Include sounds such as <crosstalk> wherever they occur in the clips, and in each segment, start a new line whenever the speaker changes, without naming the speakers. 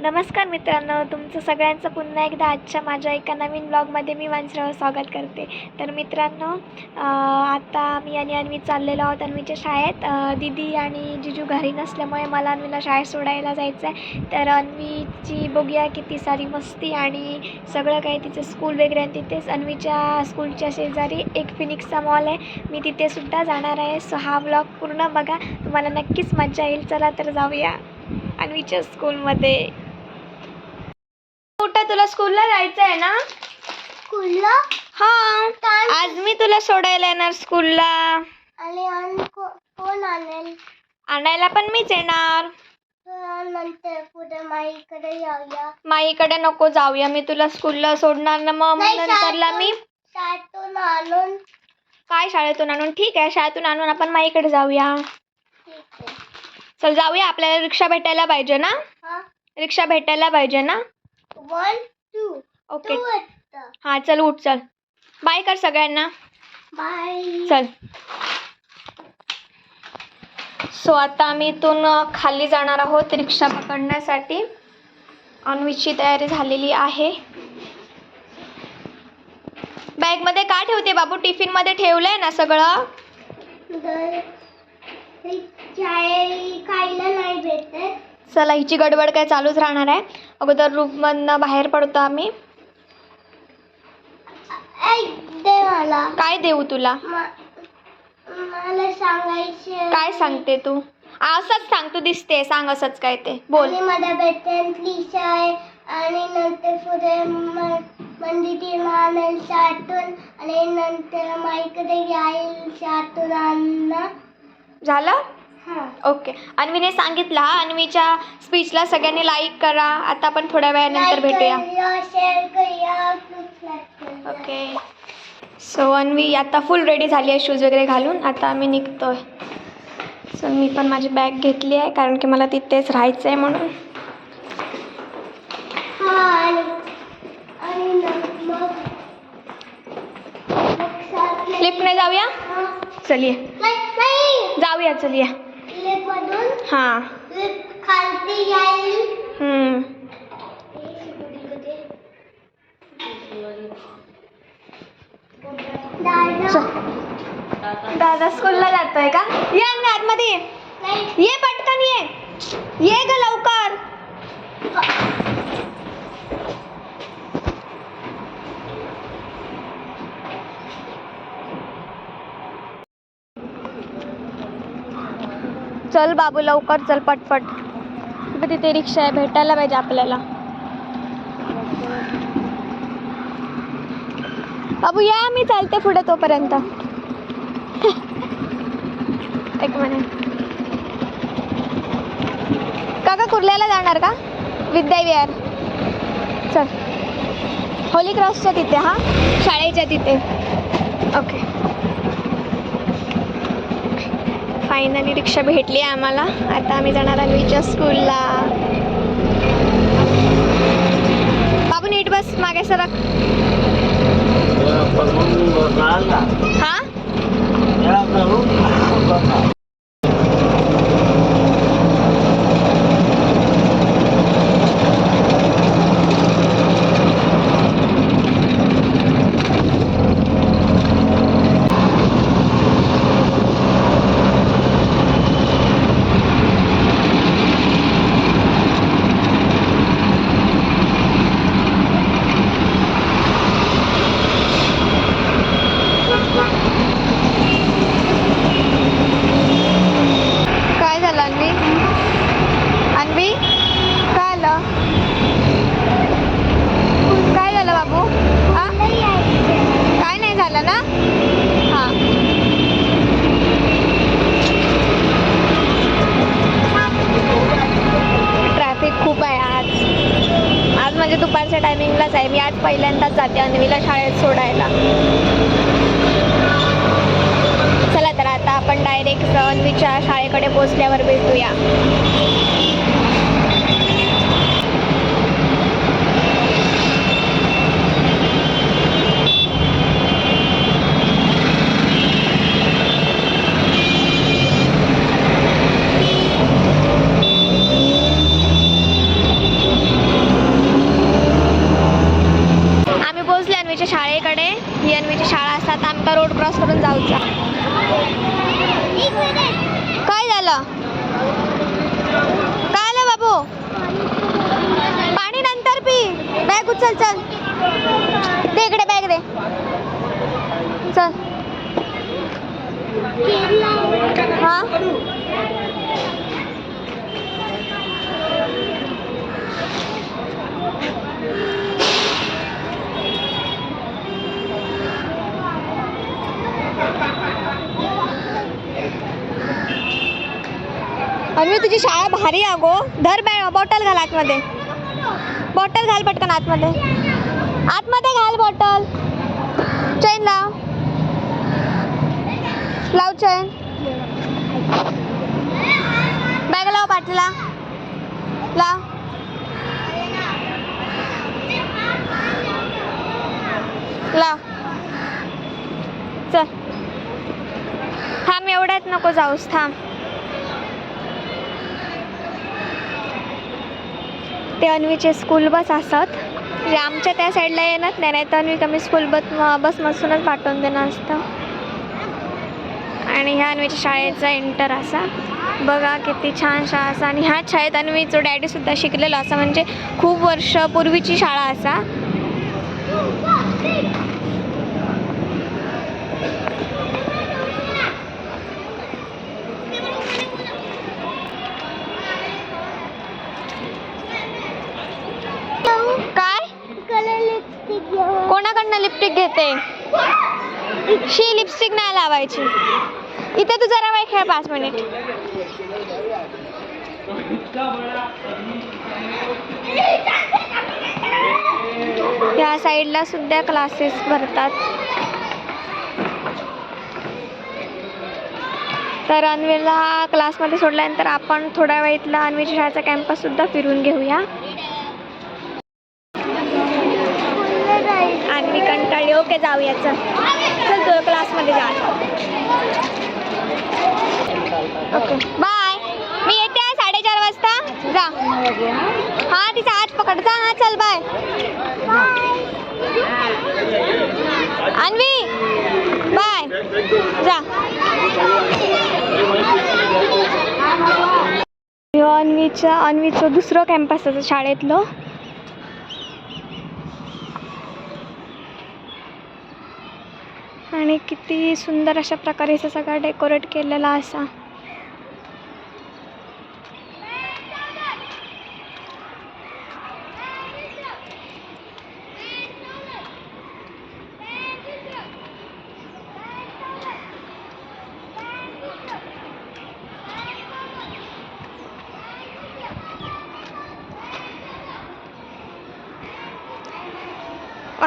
नमस्कार मित्रांनो तुमचं सगळ्यांचं पुन्हा एकदा आजच्या माझ्या एका नवीन ब्लॉगमध्ये मी वंशराव स्वागत करते. तर मित्रांनो आता मी आणि अन्वी चाललेलो आहोत अन्वीच्या शाळेत. दिदी दीदी आणि जिजू घरी नसल्यामुळे मला अन्वीला शाळेत सोडायला जायचं आहे तर अन्वीची बघूया किती सारी मस्ती आणि सगळं काही तिचं स्कूल वगैरे आणि तिथेच अन्वीच्या स्कूलच्या शेजारी एक फिनिक्सचा मॉल आहे. मी तिथेसुद्धा जाणार आहे. सो हा ब्लॉग पूर्ण बघा. तुम्हाला नक्कीच मजा येईल. चला तर जाऊया. अन्वीच्या स्कूलमध्ये कुठं तुला स्कूलला जायचं आहे ना?
स्कूलला
हा. आज मी तुला सोडायला येणार स्कूलला
कोण आणेल?
आणायला पण मीच येणार.
तर नंतर पुढे माईकडे जाऊया.
माईकडे नको जाऊया. मी तुला स्कूलला सोडणार ना मग. नंतरला मी
शाळेतून आणून
काय शाळेतून आणून? ठीक आहे शाळेतून आणून आपण माईकडे जाऊया.
ठीक आहे.
चल जाऊया आपल्याला रिक्षा भेटायला पाहिजे ना? रिक्षा भेटायला पाहिजे ना?
वन टू
ओके हां चल उठ चल. बाय कर सगळ्यांना.
बाय
चल. सो आता आम्ही इथून खाली जाणार आहोत रिक्षा पकडण्यासाठी. अन्वीची तयारी झालेली आहे. बॅगमध्ये का ठेवते बाबू? टिफिनमध्ये ठेवलंय ना सगळं? चला हिची गडबड काय चालूच राहणार आहे. अगोदर रूममधनं बाहेर पडतो आम्ही. काय देऊ तुला?
मला सांगायचे
काय सांगते तू? असंच सांग तू दिसते. सांग असंच काय ते. बोल.
मला बेटंतली चाय आणि नंतर पुढे मंदिर आणेल साठून आणि नंतर माईकडे येईल साठून आणणं
झालं?
हां.
ओके अन्वीने सांगितलं हा. अन्वीच्या स्पीचला सगळ्यांनी लाईक करा. आता आपण थोड्या वेळानंतर भेटूया. ओके सो अन्वी आता फुल रेडी झाली आहे शूज वगैरे घालून. आता आम्ही निघतोय. सो मी पण माझी बॅग घेतली आहे कारण की मला तिथेच राहायचं आहे म्हणून.
हा
लिफ्टने जाऊया. चलिये जाऊया चलिये हां.
दादा.
स्कूलला जातोय का? ये अन्वी आतमध्ये ये पटकन ये. ये ग लवकर. चल बाबू लवकर चल पटपट. पण तिथे रिक्षा आहे भेटायला पाहिजे आपल्याला. बाबू या मी चालते पुढे तोपर्यंत. <laughs> एक मिनिट काका कुर्ल्याला जाणार का? विद्याविहार. चल. होली क्रॉसच्या तिथे हा? शाळेच्या तिथे. ओके फायनली रिक्षा भेटली आहे आम्हाला. आता आम्ही जाणार अन्वीच्या स्कूलला बाबू नीट बस. मागे सरक. हा काय झालं अन्वी अन्वी काय आलं काय झालं बाबू हा काय नाही झालं ना हां ट्रॅफिक खूप आहे आज आज म्हणजे दुपारच्या टायमिंगलाच आहे मी आज पहिल्यांदाच जाते अन्वीला शाळेत सोडायला चला तर आता आपण डायरेक्ट कडे पोचल्यावर भेटूया चल चल दे इकडे बॅग दे चल. हा? अन्वी तुझी शाळा भारी आहे गो धर बॅ बॉटल घाल आतमध्ये. बॉटल घाल पटकन आतमध्ये. आतमध्ये घाल बॉटल चैन लाव लाव चैन। बॅग लाव पाठीला लाव। लाव। चल। थांब एवढ्यात नको जाऊस थांब. ते अन्वीचे स्कूल बस असत. म्हणजे आमच्या त्या साईडला येणार नाही नाही तर अन्वी कमी स्कूल बस बसमधूनच पाठवून देणं असतं. आणि ह्या अन्वीच्या शाळेचा इंटर असा. बघा किती छान शाळा असा. आणि ह्याच शाळेत अन्वीचं डॅडीसुद्धा शिकलेलं असा. म्हणजे खूप वर्ष पूर्वीची शाळा असा. कोणाकडनं लिपस्टिक घेते? शी लिपस्टिक नाही लावायची. इथे तू जरा वेळ खेळ पाच मिनिट. या साईडला सुद्धा क्लासेस भरतात. तर अन्वीला क्लासमध्ये सोडल्यानंतर आपण थोड्या वेळेतला अन्वीच्या शाळेचा कॅम्पस सुद्धा फिरून घेऊया. अन्वी कंटाळली. ओके जाऊया चल चल तुला क्लासमध्ये जा ओके बाय मी येते आहे साडेचार वाजता जा. हा तिचा हात पकड. जा हा चल बाय. अन्वी बाय. जा. अन्वीच्या अन्वीचं दुसरं कॅम्पस असं शाळेतलं. आणि किती सुंदर अशा प्रकारे असं सगळं डेकोरेट केलेला असा.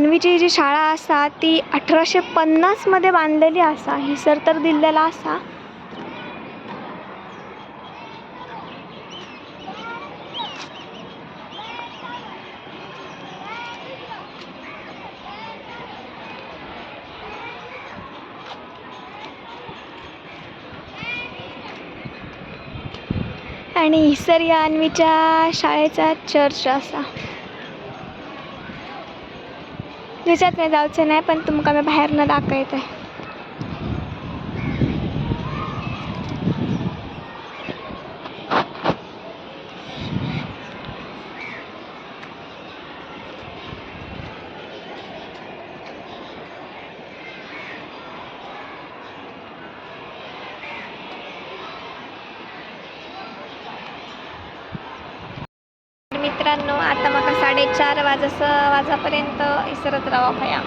मानवीची जी शाळा असा ती अठराशे पन्नासमध्ये बांधलेली असा हिसर तर दिलेला असा. आणि हिसर या अन्वीच्या शाळेचा चर्च असा. त्याच्यात नाही जाऊचं नाही पण तुमका मी बाहेर न दाखवत आहे मित्रांनो आता म्हाका जसं वाजापर्यंत इसरत राहा खया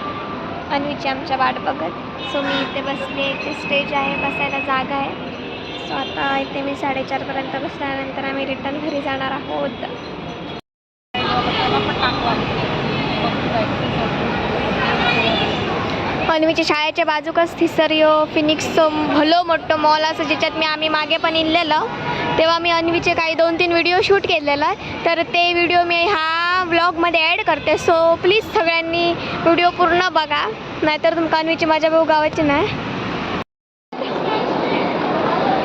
अन्वीची आमच्या वाट बघत. सो मी इथे बसले इथे स्टेज आहे. बसायला जागा आहे. सो आता इथे मी साडेचारपर्यंत बसल्यानंतर आम्ही रिटर्न घरी जाणार आहोत. अन्वीच्या शाळेच्या बाजूकच थिसरियो फिनिक्सचं भलो मोठं मॉल असं ज्याच्यात मी आम्ही मागे पण इनलेलं. तेव्हा मी अन्वीचे काही दोन तीन व्हिडिओ शूट केलेला तर ते व्हिडिओ मी ह्या ब्लॉगमध्ये ॲड करते. सो प्लीज सगळ्यांनी व्हिडिओ पूर्ण बघा. नाहीतर तुमका अन्वीची मजा बघू गावाची नाही.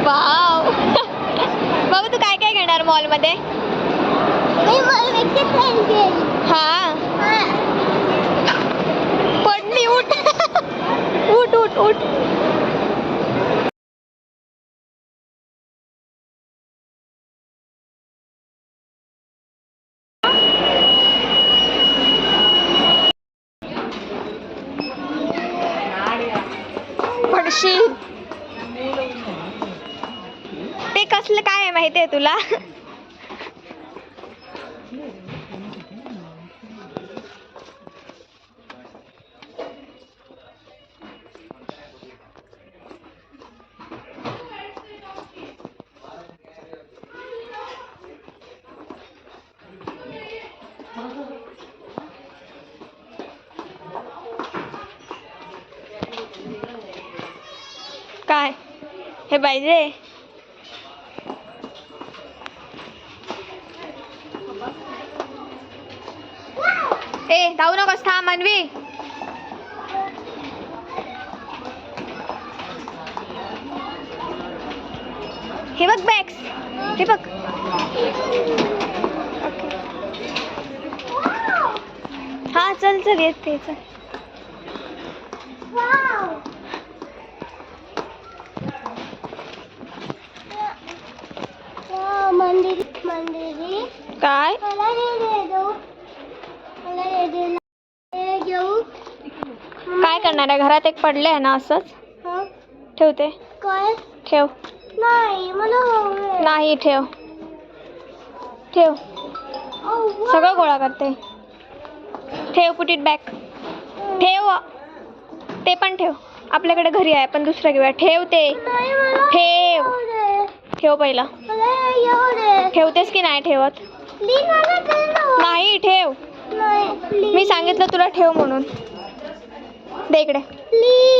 वाव <laughs> बाबा तू काय काय घेणार मॉलमध्ये हां पडली उठ उठ उठ उठ ह्याच्यातलं काय आहे माहिती आहे तुला काय हे पाहिजे मानवी हे बघ बॅग्स हे बघ हा चल चल येते चल
वाव वाव, मंदिर मंदिरी
काय
मला हे दे दो मला हे दे हे घेऊ
काय करणार आहे घरात एक पडले आहे ना असंच?
हं?
ठेवते.
काय?
ठेव.
नाही मला हवंय.
नाही ठेव. ठेव. सगळं गोळा करते. ठेव पुट इट बॅक ठेव. ते पण ठेव. आपल्याकडे घरी आहे पण दुसरं घेऊया. ठेव ते.
नाही, मला
ठेव. ठेव पहिला.
मला.
ठेवतेस की नाही ठेवत?
मला.
नाही ठेव. मी सांगितलं तुला ठेव म्हणून. दे इकडे.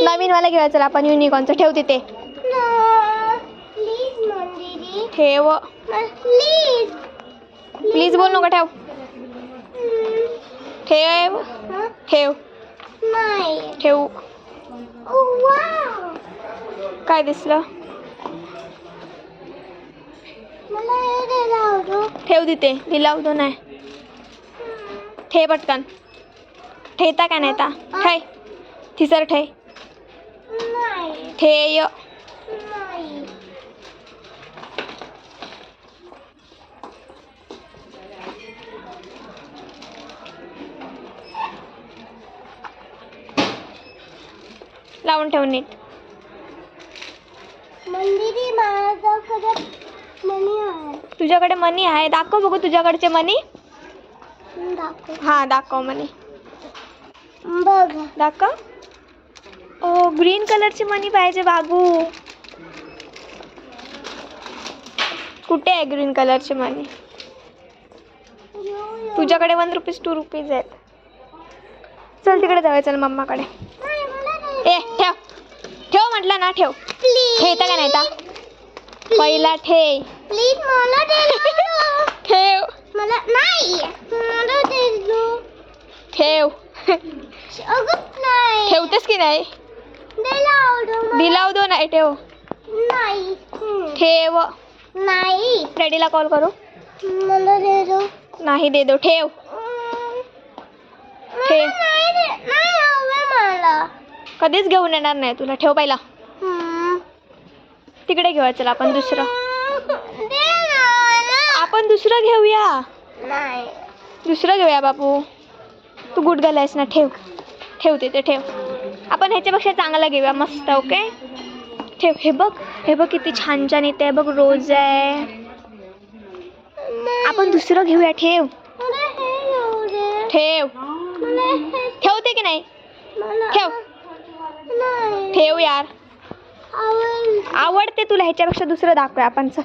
नवीन मला घ्यायचं चल आपण युनिकॉर्नचं ठेव तिथे. ठेव. प्लीज बोल नको ठेव. ठेव? ठेव
नाही.
ठेव. काय दिसलं. ठेव तिथे दिलाव दो नाही ठे पटकन ठेता का नाही ता ठे. ठेय. लावून ठेव नीट.
मंदिरी माझा खरं मनी आहे.
तुझ्याकडे मनी आहे. दाखव बघू तुझ्याकडचे मनी. हां दाखव मनी.
बघ.
दाखव. ग्रीन कलरची मनी पाहिजे बाबू. कुठे आहे ग्रीन कलरची मनी तुझ्याकडे वन रुपीज टू रुपीज आहेत. चल तिकडे जाऊया चल मम्माकडे. ए ठेव. ठेव म्हटलं ना ठेव.
प्लीज
ठेवता का नाही ता? पहिला ठे
प्लीज मला.
ठेव.
मला नाही. मला.
ठेव. ठेवतेस की नाही. दिलाव दो नाही ठेव.
नाही.
ठेव.
नाही.
फ्रेडीला कॉल करू.
मला दे दो.
नाही दे दो ठेव. ठेव. कधीच घेऊन येणार नाही तुला ठेव पहिला. तिकडे घेऊया चल आपण दुसरं.
दे ना मला.
आपण दुसरं घेऊया.
नाही.
दुसरं घेऊया बापू. तू गुड आहेस ना ठेव. ठेव तिथे ठेव. आपण ह्याच्यापेक्षा चांगला घेऊया मस्त ओके ठेव हे बघ हे बघ किती छान छान इथे आहे बघ रोज आहे. आपण दुसरं घेऊया ठेव. ठेव. ठेवते की नाही? ठेव. ठेव यार.
आवड
आवडते तुला ह्याच्यापेक्षा दुसरं दाखवूया आपण चल.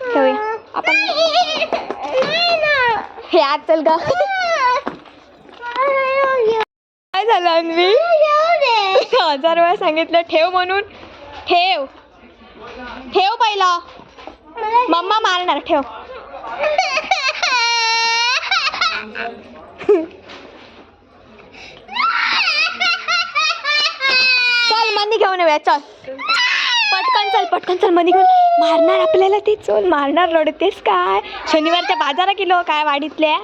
ठेवूया. आपण हे आज चल ग. काय झालं अन्वी? <laughs> हजार वेळा सांगितलं ठेव म्हणून. ठेव. ठेव पहिला. मम्मा मारणार ठेव. चल मनी घेऊन येऊया चल. पटकन चल पटकन चल मनी घेऊन. मारणार आपल्याला ते चल मारणार रडतेस काय? शनिवारच्या बाजारा किलो काय वाडीतल्या?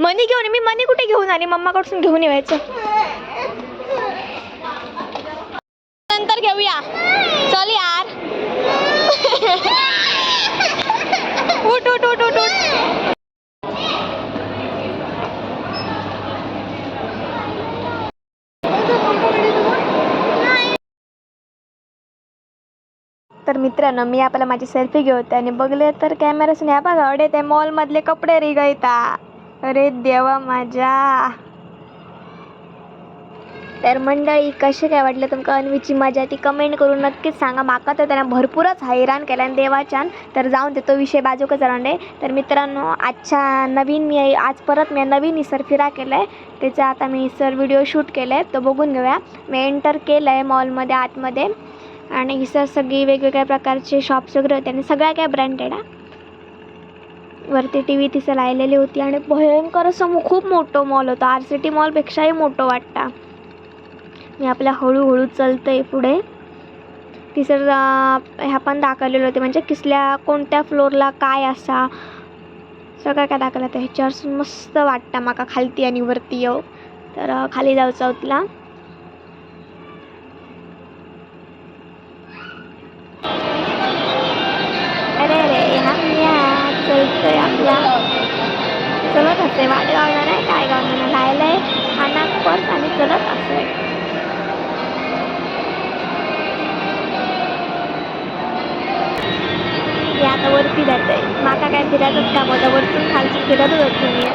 मनी घेऊन ये. मी मनी कुठे घेऊन आली? मम्माकडसून घेऊन येवायचं. नंतर घेऊया. चल यार. उठ उठ उठ उठ उठ. तर मित्रांनो मी आपल्याला माझी सेल्फी घेते आणि बघले तर कॅमेरासून ह्या बघा अडे ते मॉलमधले कपडे रिगायता. अरे देवा माझ्या. तर मंडळी कसे काय वाटलं तुमका अन्वीची मजा? ती कमेंट करून नक्कीच सांगा. माका तर त्यांना भरपूरच हैराण केला आणि देवाच्यान. तर जाऊन दे तो विषय बाजूकच राहणे तर मित्रांनो आजच्या नवीन मी आज परत मी नवीन इसर फिरा केला आहे त्याचा आता मी सर व्हिडिओ शूट केला आहे तो बघून घेऊया. मी एंटर केलं आहे मॉलमध्ये आतमध्ये. आणि सर सगळी वेगवेगळ्या प्रकारचे शॉप्स वगैरे होते आणि सगळ्या काय ब्रँडेड आहे. वरती टी व्ही तिथं लायलेली होती आणि भयंकर असं खूप मोठं मॉल होतं. आर सी टी मॉलपेक्षाही मोठं वाटतं. मी आपल्या हळूहळू चलतं आहे पुढे. तिसर ह्या पण दाखवलेलं होते. म्हणजे किसल्या कोणत्या फ्लोअरला काय असा. सगळं काय दाखवलं होतं. ह्याच्यावर मस्त वाटतं माका खालती आणि वरती येऊ तर खाली जाऊचा होतला. चलत असे वाट गावणार आहे काय गावणार नाही राहिलंय खाना परत आणि चलत असे हे आता वरती फिरत आहे माका काय फिरायचंच काम होतं वरतून खालची फिरतच होतो मी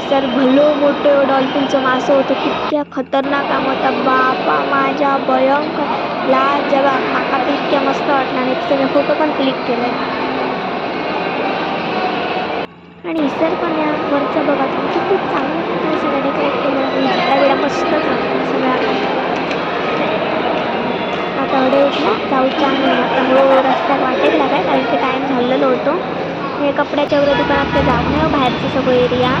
सर भलो मोठं डॉल्फिनचं मासं होतं कितक्या खतरनाक काम होता बापा माझ्या भयंकर ला जगा माका तर इतक्या मस्त वाटलं आणि मी फोटो पण क्लिक केले आणि पण वरचं बघा तुम्ही खूप चांगल्या प्रकारे सगळं डेकोरेट केलं झाडा बिडा मस्त सगळं आता एवढे उठला जाऊच्या आणि आता हो रस्त्यात वाटेल लागाय कारण की टाईम झालेलो होतो. हे कपड्याच्या वगैरे दुकानात तर जाऊ नये हो, बाहेरचं सगळं एरिया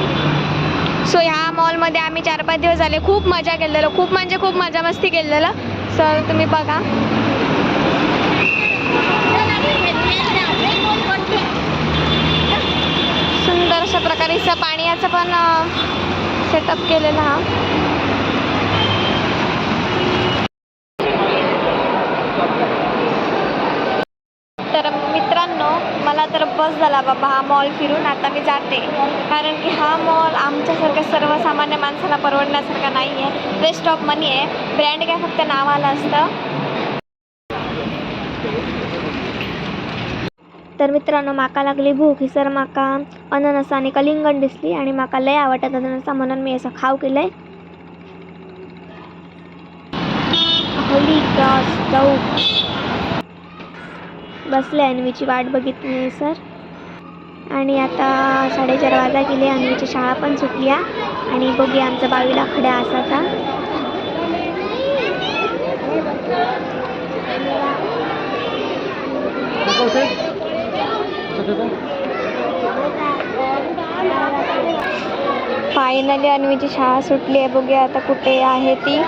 सो ह्या मॉलमध्ये आम्ही चार पाच दिवस झाले खूप मजा केलेलं खूप म्हणजे खूप मजा मस्ती केलेलं. सर तुम्ही बघा सुंदर अशा प्रकारे असं पाण्याचं पण सेटअप केलेलं हा. तर मित्रांनो मला तर बस झाला बाबा हा मॉल फिरून. आता मी जाते. कारण की हा मॉल आमच्यासारख्या सर्वसामान्य माणसाला परवडण्यासारखा नाही आहे वेस्ट ऑफ मनी आहे. ब्रँड काय फक्त नावाला असतं. तर मित्रांनो माका लागली भूक. ही सर माका अननस आणि कलिंगण दिसली आणि माका लय आवडतात. अननसा म्हणून मी असं खाऊ केलंय. होली बसले अन्वीची वाट बघितली सर. आणि आता साडेचार वाजा गेले. अन्वीची शाळा पण सुटली आणि बघूया आमचा बावीला खड्या असाचा फायनली अन्वीची शाळा सुटली आहे. बघूया आता कुठे आहे ती.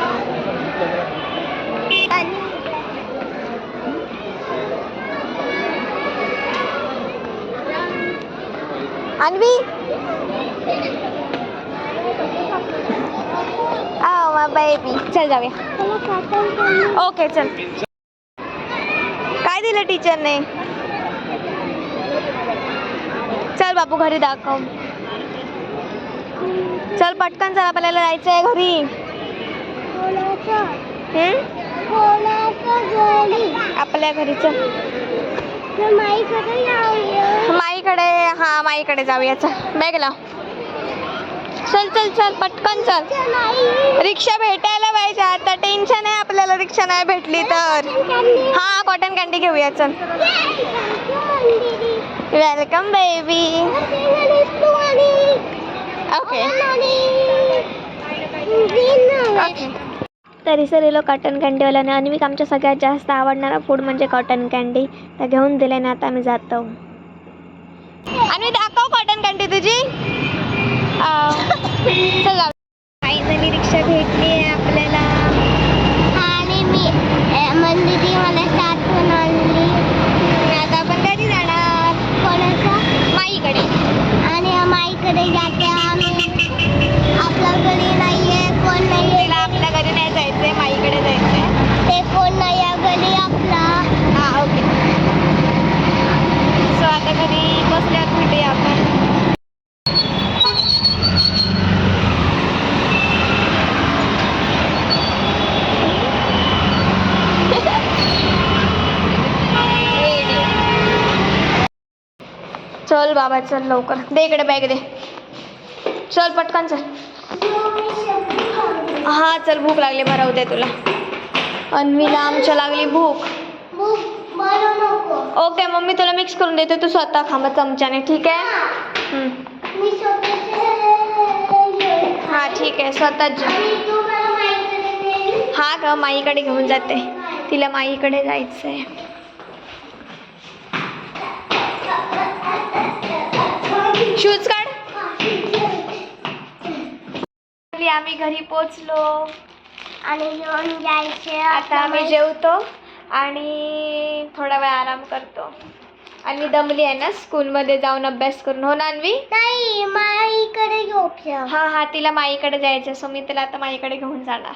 अन्वी! बेबी चल जाऊया. ओके चल. काय दिलं टीचरने बापू बाबू घरी दाखव. चल पटकन चल आपल्याला जायचं आहे घरी. आपल्या घरी चल. माईकडे हा माईकडे जाऊया चल. बॅग लाव. चल चल चल पटकन चल. रिक्षा भेटायला पाहिजे आता टेन्शन आहे आपल्याला रिक्षा नाही भेटली तर. हा कॉटन कॅन्डी घेऊया चल. वेलकम बेबी ओके ओके तरी सर येलो कॉटन कॅन्डीवाल्याने अन्विक आमच्या सगळ्यात जास्त आवडणारा फूड म्हणजे कॉटन कॅन्डी तर घेऊन दिल्याने आता आम्ही जातो. अन्वी दाखव कॉटन कॅन्डी तुझी. फायनली रिक्षा भेटली आहे आपल्याला.
आणि मी मंदिरी मला साथून आणली
आता आपण कधी जाणार
कोणाचा
माईकडे
आणि माईकडे जाते आम्ही आपल्या घरी नाहीये कोण नाहीये
तिला आपल्या घरी नाही जायचंय माईकडे जायचंय
ते कोण नाही आहे घरी आपला
हा ओके सो आता घरी बसल्यावर भेटूया आपण चल बाबा चल लवकर. दे इकडे बॅग दे. चल पटकन चल. हा चल भूक लागली बरं दे तुला. अन्वीला आमच्या लागली भूक. ओके मम्मी तुला मिक्स करून देते तू स्वतः खा मग चमच्याने ठीक आहे?
हां
हा ठीक आहे स्वतःच जे-
आणि
हा का माईकडे घेऊन जाते. तिला माईकडे जायचं आहे शूज काढ. आम्ही घरी पोचलो.
आणि घेऊन जायचे
आता आम्ही जेवतो आणि थोडा वेळ आराम करतो. आणि दमली आहे ना स्कूलमध्ये जाऊन अभ्यास करून. हो ना अन्वी?
नाही माईकडे घेऊ
हा हा तिला माईकडे जायचं सो मी तिला आता माईकडे घेऊन जाणार.